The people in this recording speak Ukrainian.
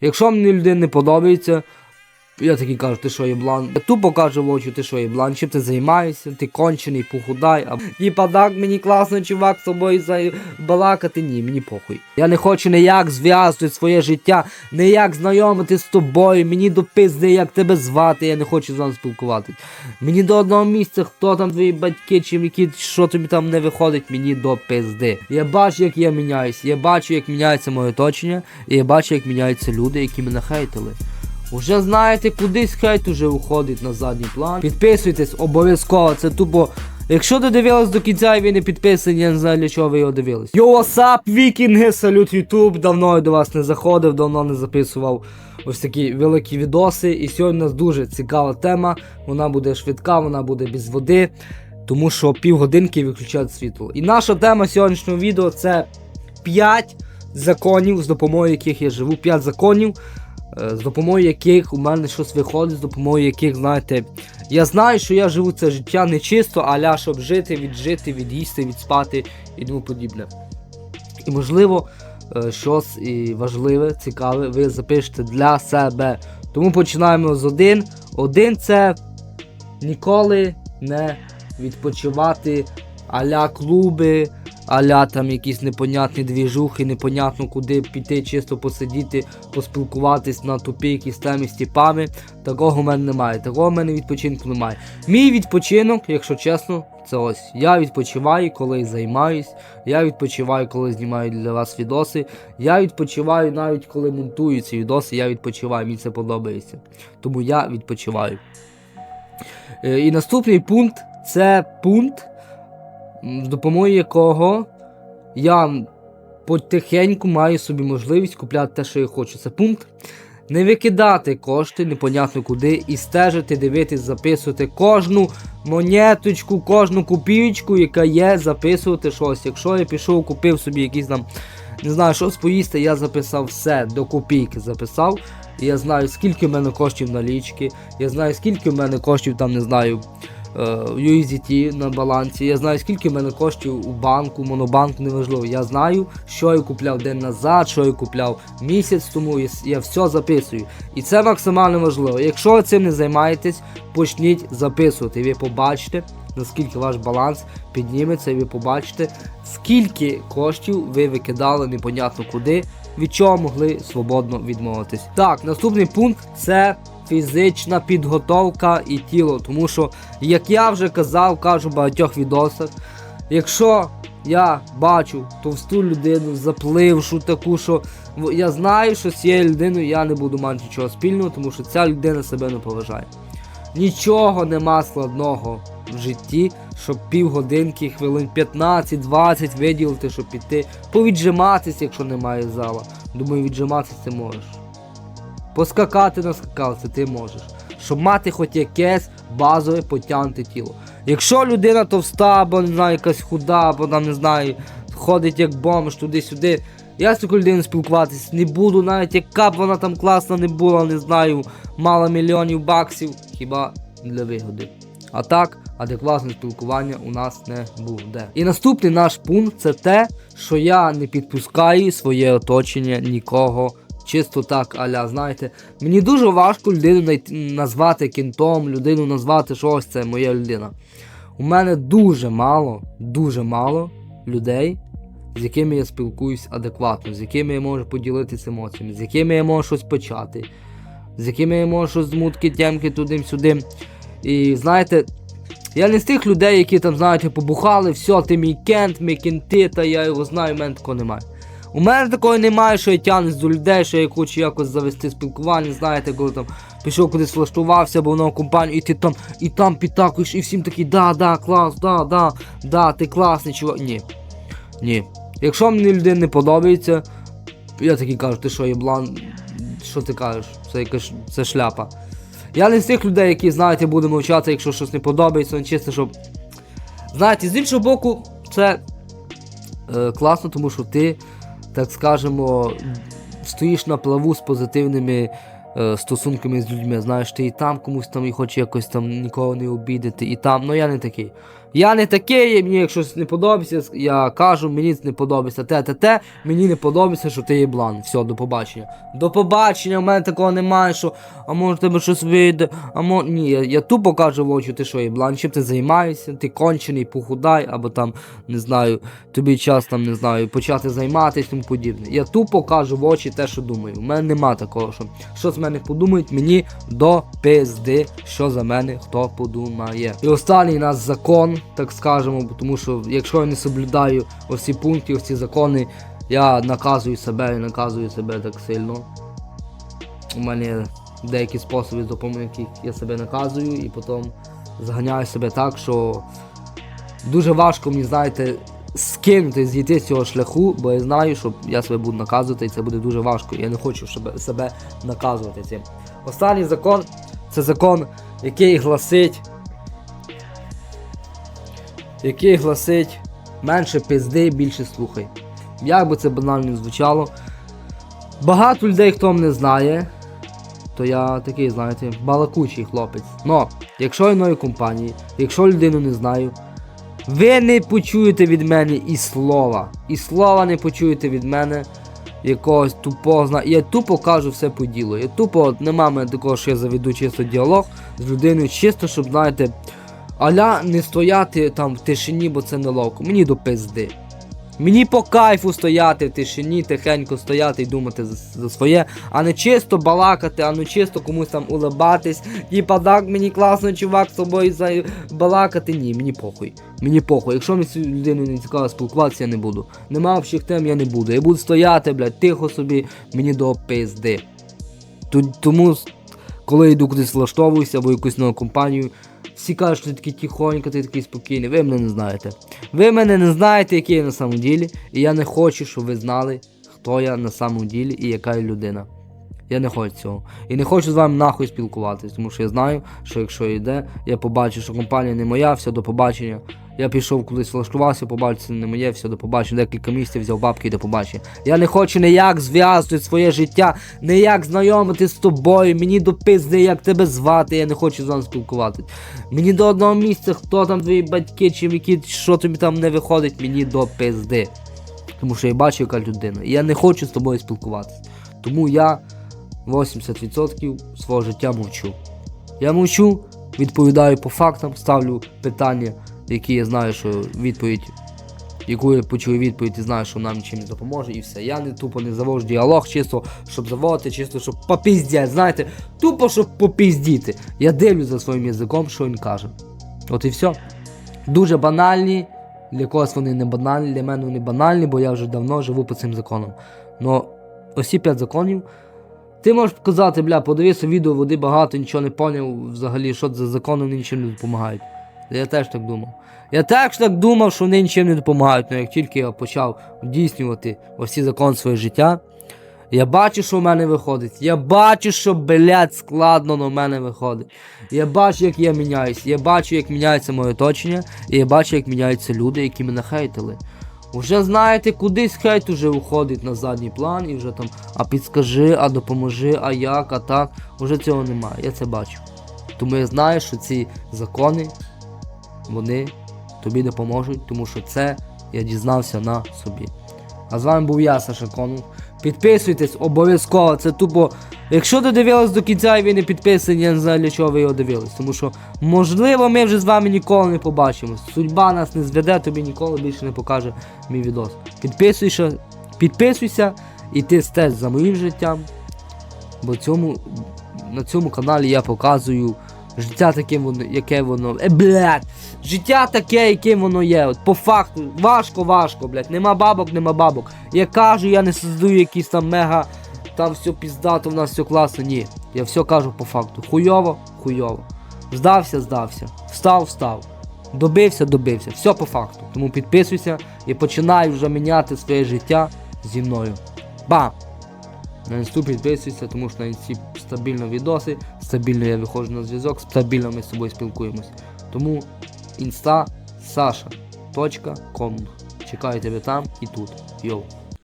Якщо мені людина не подобається, я такий кажу, ти що єблан? Я тупо кажу в очі, ти що єблан, чим ти займаєшся, ти кончений, похудай, а типа так мені класно, чувак, з тобою за... балакати, ні, мені похуй. Я не хочу ніяк зв'язувати своє життя, ніяк знайомити з тобою, мені до пизди, як тебе звати, я не хочу з вами спілкуватись. Мені до одного місця, хто там твої батьки, чи які, що тобі там не виходить, мені до пизди. Я бачу, як я міняюсь, я бачу, як міняється моє оточення, і я бачу, як міняються люди, які мене хейтили. Уже знаєте, кудись хейт уже уходить на задній план. Підписуйтесь обов'язково, це тупо. Якщо додивились до кінця і ви не підписані, я не знаю для чого ви його дивились. Йо, васап, вікінги, салют Ютуб. Давно я до вас не заходив, давно не записував ось такі великі відоси. І сьогодні у нас дуже цікава тема. Вона буде швидка, вона буде без води, тому що півгодинки виключають світло. І наша тема сьогоднішнього відео це 5 законів, з допомогою яких я живу. 5 законів з допомогою яких у мене щось виходить, з допомогою яких, знаєте, я знаю, що я живу це життя не чисто, аля щоб жити, віджити, від'їсти, відспати і тому подібне. І можливо, е, щось і важливе, цікаве, ви запишете для себе. Тому починаємо з один. Один це ніколи не відпочивати аля клуби, аля там якісь непонятні двіжухи, непонятно куди піти, чисто посидіти, поспілкуватись на тупі якісь темі з тіпами. Такого в мене немає. Такого в мене відпочинку немає. Мій відпочинок, якщо чесно, це ось. Я відпочиваю, коли займаюсь. Я відпочиваю, коли знімаю для вас відоси. Я відпочиваю навіть коли монтую ці відоси, я відпочиваю, мені це подобається. Тому я відпочиваю. Е, І наступний пункт це пункт, з допомогою якого я потихеньку маю собі можливість купляти те, що я хочу. Це пункт. Не викидати кошти непонятно куди і стежити, дивитись, записувати кожну монеточку, кожну копійочку, яка є, записувати щось. Якщо я пішов, купив собі якісь там, не знаю, щось поїсти, я записав все, до копійки записав. І я знаю, скільки в мене коштів налічки, я знаю, скільки в мене коштів там, не знаю, USDT на балансі, я знаю, скільки в мене коштів у банку, монобанк, неважливо. Я знаю, що я купляв день назад, що я купляв місяць тому, я, все записую. І це максимально важливо. Якщо цим не займаєтесь, почніть записувати. Ви побачите, наскільки ваш баланс підніметься, і ви побачите, скільки коштів ви викидали непонятно куди, від чого могли свободно відмовитись. Так, наступний пункт це фізична підготовка і тіло. Тому що, як я вже казав, кажу в багатьох відосах, якщо я бачу товсту людину, заплившу таку, що я знаю, що з цією людиною я не буду мати нічого спільного, тому що ця людина себе не поважає. Нічого нема складного в житті, щоб півгодинки, хвилин 15-20 виділити, щоб піти, повіджиматись, якщо немає зала. Думаю, віджиматися ти можеш. Поскакати на скакалці ти можеш. Щоб мати хоч якесь базове потягнуте тіло. Якщо людина товста, або не знаю, якась худа, або там не знаю, ходить як бомж туди-сюди. Я з такою людиною спілкуватись не буду, навіть яка б вона там класна не була, не знаю, мала мільйонів баксів, хіба для вигоди. А так, адекватне спілкування у нас не буде. І наступний наш пункт це те, що я не підпускаю своє оточення нікого. Чисто так, аля, знаєте, мені дуже важко людину назвати кінтом, людину назвати що ось це моя людина. У мене дуже мало, дуже мало людей, з якими я спілкуюсь адекватно, з якими я можу поділитися емоціями, з якими я можу щось почати, з якими я можу щось змутки, тямки туди-сюди. І знаєте, я не з тих людей, які там, знаєте, побухали, все, ти мій кент, мій кенти, та я його знаю, у мене такого немає. У мене такого немає, що я тягнусь до людей, що я хочу якось завести спілкування, знаєте, коли там пішов кудись влаштувався, або в компанію, і ти там, і там підтакуєш, і всім такий, да, да, клас, да, да, да, ти класний, чувак. Ні. Ні. Якщо мені людина не подобається, я такий кажу, ти що, єблан, що ти кажеш? Це якась це шляпа. Я не з тих людей, які, знаєте, будуть мовчати, якщо щось не подобається, чисто, щоб. Знаєте, з іншого боку, це е, класно, тому що ти, так скажемо, стоїш на плаву з позитивними е, стосунками з людьми. Знаєш, ти і там комусь там і хоче якось там нікого не обідати, і там. Ну я не такий. Я не такий, мені якщо не подобається, я кажу, мені не подобається те, те, те, мені не подобається, що ти є блан. Все, до побачення. До побачення, у мене такого немає, що а може тебе щось вийде, а мо. Ні, я, я тупо кажу в очі, ти що є блан, чим ти займаєшся, ти кончений, похудай, або там, не знаю, тобі час там, не знаю, почати займатися тому подібне. Я тупо кажу в очі те, що думаю. У мене нема такого, що що з мене подумають, мені до пизди, що за мене хто подумає. І останній нас закон, так скажемо, тому що якщо я не соблюдаю ось ці пункти, ось ці закони, я наказую себе і наказую себе так сильно. У мене деякі способи, з допомогою яких я себе наказую, і потім зганяю себе так, що дуже важко мені, знаєте, скинути, зійти з цього шляху, бо я знаю, що я себе буду наказувати, і це буде дуже важко. Я не хочу щоб себе наказувати цим. Останній закон це закон, який гласить. Який гласить менше пизди, більше слухай. Як би це банально звучало. Багато людей, хто мене знає, то я такий, знаєте, балакучий хлопець. Но, якщо іної компанії, якщо людину не знаю, ви не почуєте від мене і слова. І слова не почуєте від мене якогось тупого зна. Я тупо кажу все по ділу. Я тупо нема мене такого, що я заведу чисто діалог з людиною, чисто, щоб, знаєте, аля не стояти там в тишині, бо це неловко. Мені до пизди. Мені по кайфу стояти в тишині, тихенько стояти і думати за, за своє, а не чисто балакати, а не чисто комусь там улибатись. Типа так мені класно, чувак, з тобою за... балакати. Ні, мені похуй. Мені похуй. Якщо мені з цією людиною не цікаво спілкуватися, я не буду. Нема общих тем, я не буду. Я буду стояти, блядь, тихо собі, мені до пизди. Тому, коли йду кудись влаштовуюся або якусь нову компанію, всі кажуть, що ти такий тихонько, ти такий спокійний. Ви мене не знаєте. Ви мене не знаєте, який я на самом ділі, і я не хочу, щоб ви знали, хто я на самом ділі і яка я людина. Я не хочу цього. І не хочу з вами нахуй спілкуватись, тому що я знаю, що якщо йде, я побачу, що компанія не моя, все до побачення. Я пішов кудись влаштувався, побачив, це не моє, все до побачення. Декілька місяців взяв бабки і до побачення. Я не хочу ніяк зв'язувати своє життя, ніяк знайомитись з тобою. Мені до пизди, як тебе звати, я не хочу з вами спілкуватись. Мені до одного місця, хто там твої батьки, чи які, що тобі там не виходить, мені до пизди. Тому що я бачу, яка людина. Я не хочу з тобою спілкуватися. Тому я 80% свого життя мовчу. Я мовчу, відповідаю по фактам, ставлю питання, які я знаю, що відповідь, яку я почую відповідь і знаю, що нам не допоможе, і все. Я не тупо не завожу діалог, чисто щоб заводити, чисто щоб попіздять, знаєте, тупо щоб попіздіти. Я дивлюсь за своїм язиком, що він каже. От і все. Дуже банальні. Для когось вони не банальні, для мене вони банальні, бо я вже давно живу по цим законам. Но ось ці 5 законів. Ти можеш казати, бля, подивися відео, води багато, нічого не поняв взагалі, що за закони вони нічим не допомагають. Я теж так думав. Я теж так думав, що вони нічим не допомагають, але як тільки я почав здійснювати ось ці закони своє життя, я бачу, що в мене виходить. Я бачу, що, блядь, складно на мене виходить. Я бачу, як я міняюсь. Я бачу, як міняється моє оточення, і я бачу, як міняються люди, які мене хейтили. Уже знаєте, кудись хейт уже уходить на задній план і вже там, а підскажи, а допоможи, а як, а так. Уже цього немає, я це бачу. Тому я знаю, що ці закони, вони тобі допоможуть, тому що це я дізнався на собі. А з вами був я, Саша Конух. Підписуйтесь обов'язково, це тупо. Якщо додивились до кінця і ви не підписані, я не знаю для чого ви його дивились. Тому що, можливо, ми вже з вами ніколи не побачимось. Судьба нас не зведе, тобі ніколи більше не покаже мій відос. Підписуйся, підписуйся і ти стеж за моїм життям. Бо цьому, на цьому каналі я показую життя таке воно, яке воно. Е, блядь! Життя таке, яким воно є. От по факту, важко, важко, блядь. Нема бабок, нема бабок. Я кажу, я не создаю якісь там мега, там все піздато, в нас все класно. Ні. Я все кажу по факту. Хуйово, хуйово. Здався, здався. Встав, встав. Добився, добився. Все по факту. Тому підписуйся і починай вже міняти своє життя зі мною. Бам! На інсту підписуйся, тому що на інсті стабільно відоси, стабільно я виходжу на зв'язок, стабільно ми з собою спілкуємось. Тому інста Саша. Чекаю тебе там і тут. Йоу.